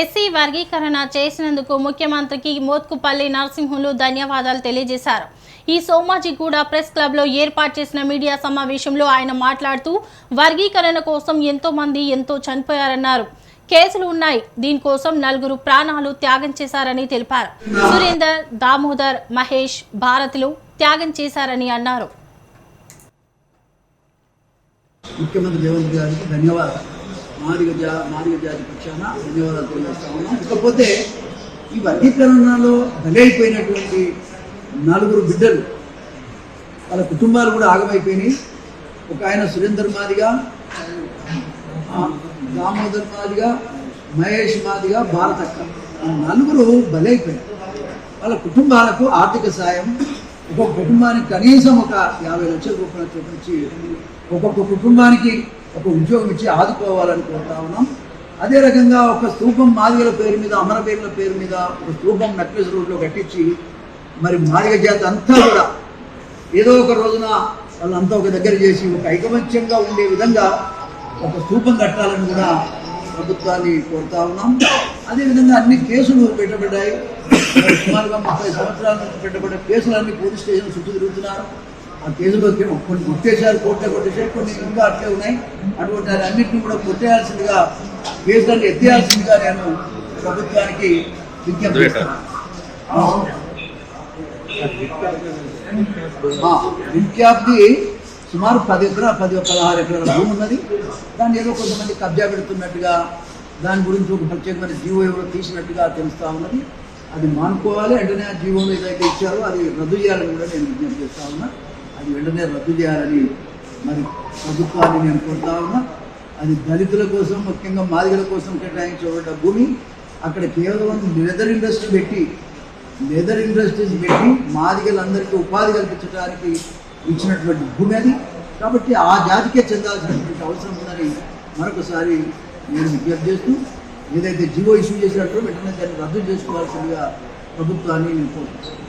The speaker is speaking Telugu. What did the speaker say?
ఎస్సీ వర్గీకరణ చేసినందుకు ముఖ్యమంత్రికి మోత్కుపల్లి నరసింహులు ధన్యవాదాలు తెలియజేశారు. ఈ సోమాజిగూడ ప్రెస్ క్లబ్లో ఏర్పాటు చేసిన మీడియా సమావేశంలో ఆయన మాట్లాడుతూ వర్గీకరణ కోసం ఎంతో మంది ఎంతో చనిపోయారన్నారు. కేసులు ఉన్నాయి. దీనికోసం నలుగురు ప్రాణాలు త్యాగం చేశారని తెలిపారు. సురేందర్ దామోదర్ మహేష్ భారత్లు త్యాగం చేశారని అన్నారు. ముఖ్యమంత్రి గారికి ధన్యవాదాలు. మాదిగ జా మాదిగ జాతి పక్షాన ధన్యవాదాలు తెలియజేస్తా ఉన్నాం. ఇకపోతే ఈ వర్గీకరణలో బలైపోయినటువంటి నలుగురు బిడ్డలు వాళ్ళ కుటుంబాలు కూడా ఆగమైపోయినాయి. ఒక ఆయన సురేందర్ మాదిగా దామోదర్ మాదిగా మహేష్ మాదిగా భారతక్క నలుగురు బలైపోయారు వాళ్ళ కుటుంబాలకు ఆర్థిక సాయం ఒక్కొక్క కుటుంబానికి కనీసం ఒక యాభై లక్షల రూపాయల చూపించి ఒక్కొక్క కుటుంబానికి ఒక ఉద్యోగం ఇచ్చి ఆదుకోవాలని కోరుతా ఉన్నాం. అదే రకంగా ఒక స్తూపం మాదిగల పేరు మీద అమరవీరుల పేరు మీద ఒక స్తూపం నక్లెస్ రోడ్లో కట్టించి మరి మాదిగ జాతి అంతా కూడా ఏదో ఒక రోజున వాళ్ళంతా ఒక దగ్గర చేసి ఒక ఐకమత్యంగా ఉండే విధంగా ఒక స్తూపం కట్టాలని కూడా ప్రభుత్వాన్ని కోరుతా ఉన్నాం. అదేవిధంగా అన్ని కేసులు పెట్టబడ్డాయి. సుమారుగా ముప్పై సంవత్సరాల నుంచి పెట్టబడ్డ కేసులన్నీ పోలీస్ స్టేషన్ చుట్టూ తిరుగుతున్నారు. ఆ కేసులో కొన్ని కొట్టేశారు కోర్టులో కొట్టేశారు కొన్ని ఇంకా అట్లే ఉన్నాయి. అటువంటి అన్నింటినీ కూడా కొట్టేయాల్సిందిగా కేసులన్నీ ఎత్తేయాల్సిందిగా నేను ప్రభుత్వానికి విజ్ఞప్తి విద్యార్థి సుమారు పది ఎకరా పది పదహారు ఎకరాల భూమి ఉన్నది. దాన్ని ఏదో కొంతమంది కబ్జా పెడుతున్నట్టుగా దాని గురించి ఒక ప్రత్యేకమైన జీవో ఎవరో తీసినట్టుగా తెలుస్తా ఉన్నది. అది మానుకోవాలి. వెంటనే ఆ జీవోలు ఏదైతే ఇచ్చారో అది రద్దు చేయాలని కూడా నేను విజ్ఞప్తి చేస్తా ఉన్నా. అది వెంటనే రద్దు చేయాలని మరి ప్రభుత్వాన్ని నేను కోరుతా ఉన్నా. అది దళితుల కోసం ముఖ్యంగా మాదిగల కోసం కేటాయించబడ్డ భూమి. అక్కడ కేవలం లెదర్ ఇండస్ట్రీ పెట్టి లెదర్ ఇండస్ట్రీస్ పెట్టి మాదిగలందరికీ ఉపాధి కల్పించడానికి ఇచ్చినటువంటి భూమి అది. కాబట్టి ఆ జాతికే చెందాల్సినటువంటి అవసరం ఉందని మరొకసారి నేను విజ్ఞప్తి చేస్తూ ఏదైతే జివో ఇష్యూ చేసినట్టు వెంటనే దాన్ని రద్దు చేసుకోవాల్సిందిగా ప్రభుత్వాన్ని నేను కోరుతున్నాను.